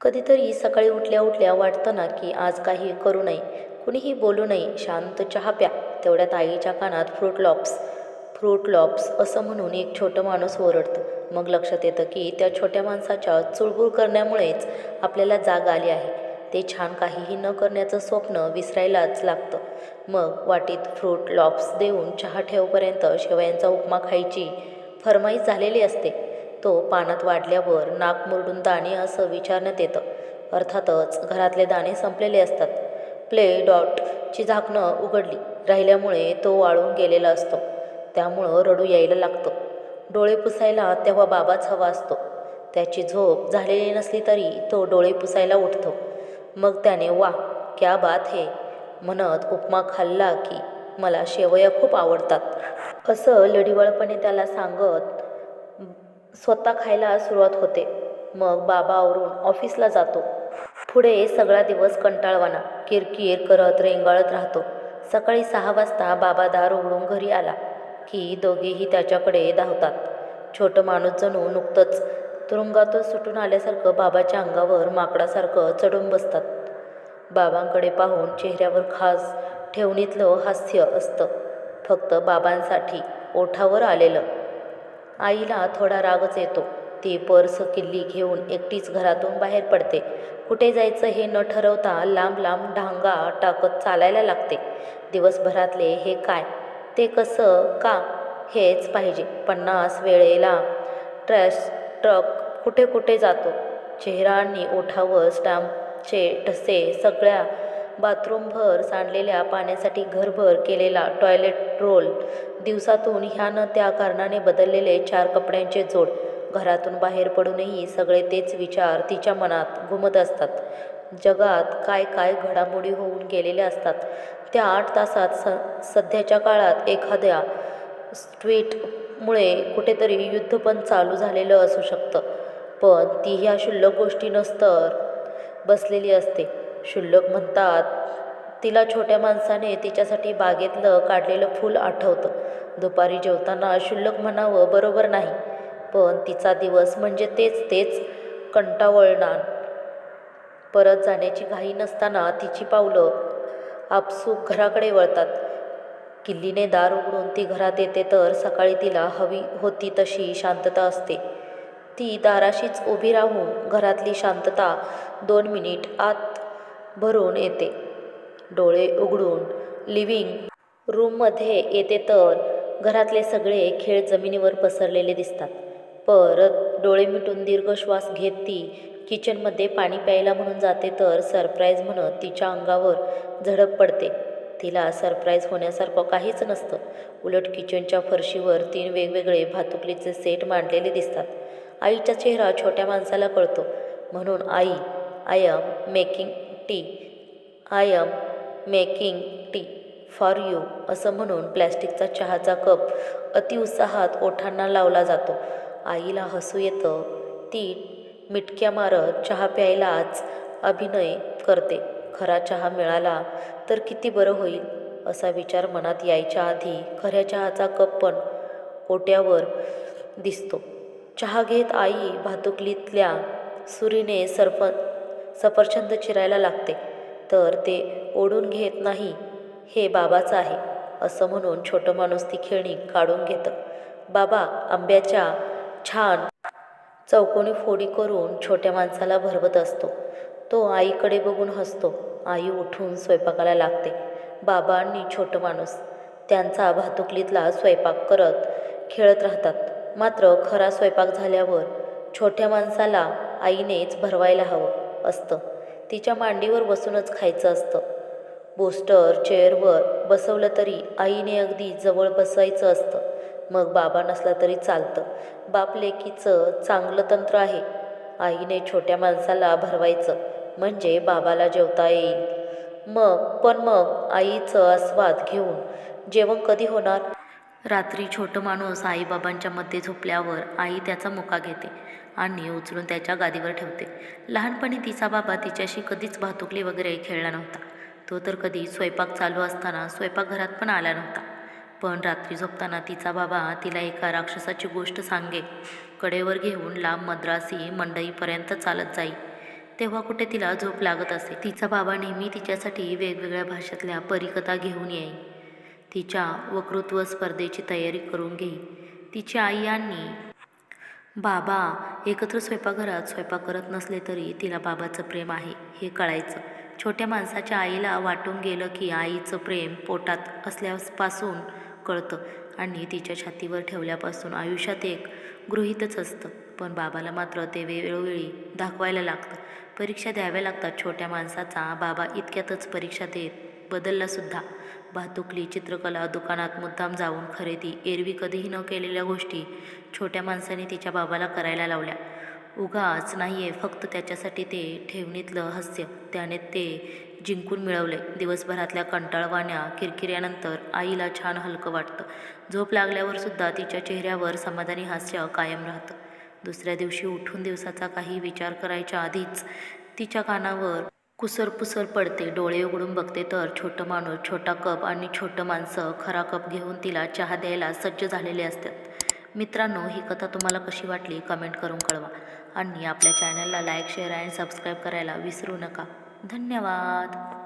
कधीतरी सकाळी उठल्या उठल्या वाटतं ना की आज काही करू नये. कुणीही बोलू नये. शांत चहा प्या. तेवढ्यात आईच्या कानात फ्रूट लॉप्स. फ्रूट लॉप्स असं म्हणून एक छोटं माणूस ओरडतं. मग लक्षात येतं की त्या छोट्या माणसाच्या चुळबुळ करण्यामुळेच आपल्याला जाग आली आहे. ते छान काहीही न करण्याचं स्वप्न विसरायलाच लागतं. मग वाटीत फ्रूट लॉप्स देऊन चहा ठेवपर्यंत शेवयांचा उपमा खायची फरमाईश झालेली असते. तो पानात वाढल्यावर नाक मुरडून दाणे असं विचारण्यात येतं. अर्थातच घरातले दाणे संपलेले असतात. प्ले डॉटची झाकणं उघडली. राहिल्यामुळे तो वाळून गेलेला असतो. त्यामुळं रडू यायला लागतं. डोळे पुसायला तेव्हा बाबाच हवा असतो. त्याची झोप झालेली नसली तरी तो डोळे पुसायला उठतो. मग त्याने वा क्या बात हे म्हणत उपमा खाल्ला की मला शेवया खूप आवडतात. असं लढीवळपणे त्याला सांगत स्वतः खायला सुरुवात होते. मग बाबा आवरून ऑफिसला जातो. पुढे सगळा दिवस कंटाळवाणा किरकिर करत रेंगाळत राहतो. सकाळी सहा वाजता बाबा दार उघडून घरी आला की दोघेही त्याच्याकडे धावतात. छोटं माणूस जणू नुकतंच तुरुंगातून सुटून आल्यासारखं बाबाच्या अंगावर माकडासारखं चढून बसतात. बाबांकडे पाहून चेहऱ्यावर खास ठेवणीतलं हास्य असतं. फक्त बाबांसाठी ओठावर आलेलं. आईला थोडा रागच येतो. ती पर्स किल्ली घेऊन एकटीच घरातून बाहेर पडते. कुठे जायचं हे न ठरवता लांब लांब ढांगा टाकत चालायला लागते. दिवसभरातले हे काय? ते कसं? का? हेच पाहिजे. पन्नास वेळेला ट्रॅश ट्रक कुठे कुठे जातो. चेहरा आणि ओठावर स्टॅम्पचे ठसे सगळ्या बाथरूमभर सांडलेल्या पाण्यासाठी घरभर केलेला टॉयलेट रोल. दिवसातून ह्यानं त्या कारणाने बदललेले चार कपड्यांचे जोड. घरातून बाहेर पडूनही सगळे तेच विचार तिच्या मनात घुमत असतात. जगात काय काय घडामोडी होऊन गेलेल्या असतात. त्या आठ तासात स सध्याच्या काळात एखाद्या ट्वीटमुळे कुठेतरी युद्ध पण चालू झालेलं असू शकतं. पण ती ह्या क्षुल्लक गोष्टी नसतर बसलेली असते. क्षुल्लक म्हणतात. तिला छोट्या माणसाने तिच्यासाठी बागेतलं काढलेलं फूल आठवतं. दुपारी जेवताना क्षुल्लक म्हणावं बरोबर नाही. पण तिचा दिवस म्हणजे तेच तेच कंटावळणार परत जाण्याची घाई नसताना तिची पावलं आपसूक घराकडे वळतात. किल्लीने दार उघडून ती घरात येते तर सकाळी तिला हवी होती तशी शांतता असते. ती दाराशीच उभी राहून घरातली शांतता दोन मिनिट आत भरून येते. डोळे उघडून लिव्हिंग रूममध्ये येते तर घरातले सगळे खेळ जमिनीवर पसरलेले दिसतात. परत डोळे मिटून दीर्घ श्वास घेत ती किचनमध्ये पाणी प्यायला म्हणून जाते तर सरप्राईज म्हणत तिच्या अंगावर झडप पडते. तिला सरप्राईज होण्यासारखं काहीच नसतं. उलट किचनच्या फरशीवर तीन वेगवेगळे भातुकलीचे सेट मांडलेले दिसतात. आईचा चेहरा छोट्या माणसाला कळतो. म्हणून आई I am making tea I am making tea for you असं म्हणून प्लॅस्टिकचा चहाचा कप अतिउत्साहात ओठांना लावला जातो. आईला हसू येतं. ती मिटक्या मारत चहा प्यायलाच अभिनय करते. खरा चहा मिळाला तर किती बरं होईल असा विचार मनात यायच्या आधी खऱ्या चहाचा कप पण ओट्यावर दिसतो. चहा घेत आई भातुकलीतल्या सुरीने सरपंच सफरचंद चिरायला लागते. तर ते ओढून घेत नाही हे बाबाचं आहे असं म्हणून छोटं माणूस ती खेळणी काढून घेतं. बाबा आंब्याच्या छान चौकोनी फोडी करून छोट्या माणसाला भरवत असतो. तो आईकडे बघून हसतो. आई उठून स्वयंपाकाला लागते. बाबा आणि छोटं माणूस त्यांचा भातुकलीतला स्वयंपाक करत खेळत राहतात. मात्र खरा स्वयंपाक झाल्यावर छोट्या माणसाला आईनेच भरवायला हवं. असतं. तिच्या मांडीवर बसूनच खायचं असतं. बोस्टर चेअरवर बसवलं तरी आईने अगदी जवळ बसायचं असतं. मग बाबा नसला तरी चालतं. बाप लेकीचं चांगलं तंत्र आहे. आईने छोट्या माणसाला भरवायचं म्हणजे बाबाला जेवता येईल. मग पण मग आईचं आस्वाद घेऊन जेवण कधी होणार? रात्री छोटं माणूस आईबाबांच्या मध्ये झोपल्यावर आई त्याचा मुका घेते. आणि उचलून त्याच्या गादीवर ठेवते. लहानपणी तिचा बाबा तिच्याशी कधीच भातुकली वगैरे खेळला नव्हता. तो तर कधी स्वयंपाक चालू असताना स्वयंपाकघरात पण आला नव्हता. पण रात्री झोपताना तिचा बाबा तिला एका राक्षसाची गोष्ट सांगे कडेवर घेऊन लांब मद्रासी मंडईपर्यंत चालत जाई. तेव्हा कुठे तिला झोप लागत असे तिचा बाबा नेहमी तिच्यासाठी वेगवेगळ्या भाषेतल्या परिकथा घेऊन येई. तिच्या वक्तृत्व स्पर्धेची तयारी करून घेई. तिची आई आणि बाबा एकत्र स्वयंपाकघरात स्वयंपाक करत नसले तरी तिला बाबाचं प्रेम आहे हे कळायचं. छोट्या माणसाच्या आईला वाटून गेलं की आईचं प्रेम पोटात असल्यापासून कळतं आणि तिच्या छातीवर ठेवल्यापासून आयुष्यात एक गृहीतच असतं. पण बाबाला मात्र ते वेळोवेळी दाखवायला लागतं. परीक्षा द्याव्या लागतात छोट्या माणसाचा बाबा इतक्यातच परीक्षा देत बदललासुद्धा वाहतुकली चित्रकला दुकानात मुद्दाम जाऊन खरेदी एरवी कधीही न केलेल्या गोष्टी छोट्या माणसाने तिच्या बाबाला करायला लावल्या. उगाच नाही आहे फक्त त्याच्यासाठी ते ठेवणीतलं हास्य. त्याने ते जिंकून मिळवले दिवसभरातल्या कंटाळवाण्या किरकिऱ्यानंतर आईला छान हलकं वाटतं. झोप लागल्यावर सुद्धा तिच्या चेहऱ्यावर समाधानी हास्य कायम राहतं. दुसऱ्या दिवशी उठून दिवसाचा काही विचार करायच्या आधीच तिच्या कानावर कुसरपुसर पडते. डोळे उघडून बघते तर छोटं माणूस छोटा कप आणि छोटं माणसं खरा कप घेऊन तिला चहा द्यायला सज्ज झालेले असतात. मित्रांनो ही कथा तुम्हाला कशी वाटली कमेंट करून कळवा. आणि आपल्या चॅनलला लाईक शेअर आणि सबस्क्राईब करायला विसरू नका. धन्यवाद.